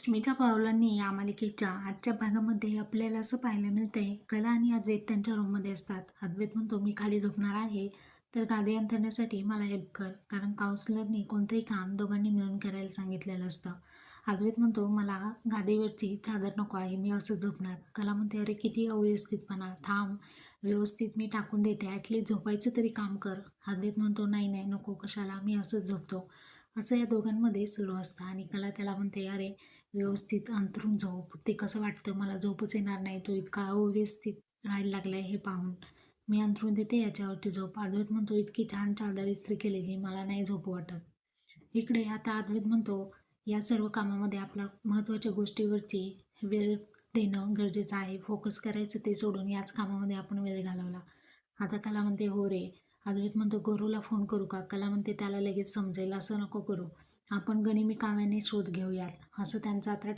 लक्ष्मीच्या पावलांनी या मालिकेच्या आजच्या भागामध्ये आपल्याला असं पाहायला मिळतंय कला आणि अद्वैत त्यांच्या रूममध्ये असतात. अद्वैत म्हणतो मी खाली झोपणार आहे. तर गादी अंतरण्यासाठी मला हेल्प कर कारण काउन्सिलरनी कोणतंही काम दोघांनी मिळून करायला सांगितलेलं असतं. अद्वैत म्हणतो मला गादीवरती चादर नको आहे मी असं झोपणार. कला म्हणते अरे किती अव्यवस्थितपणा थांब. व्यवस्थित मी टाकून देते ॲटलीस्ट झोपायचं तरी काम कर. अद्वैत म्हणतो नाही नाही नको कशाला मी असंच झोपतो. असं या दोघांमध्ये सुरू असतं आणि कला त्याला म्हणते अरे व्यवस्थित अंतरून झोप. ते कसं वाटतं? मला झोपच येणार नाही. तो इतका अव्यवस्थित राहायला लागला आहे हे पाहून. मी अंतरून देते याच्यावरती झोप. अद्वैत म्हणतो इतकी छान चादर इस्त्री केलेली मला नाही झोप वाटत. इकडे आता अद्वैत म्हणतो या सर्व कामामध्ये आपला महत्त्वाच्या गोष्टीवरची वेळ देणं गरजेचं आहे. फोकस करायचं ते सोडून याच कामामध्ये आपण वेळ घालवला. आता कला म्हणते हो रे अद्वैत म्हणतो गुरुला फोन करू काकाला म्हणते त्याला लगेच समजेल असं नको करू. आपण गनिमी काव्याने शोध घेऊयात असं त्यांचं आता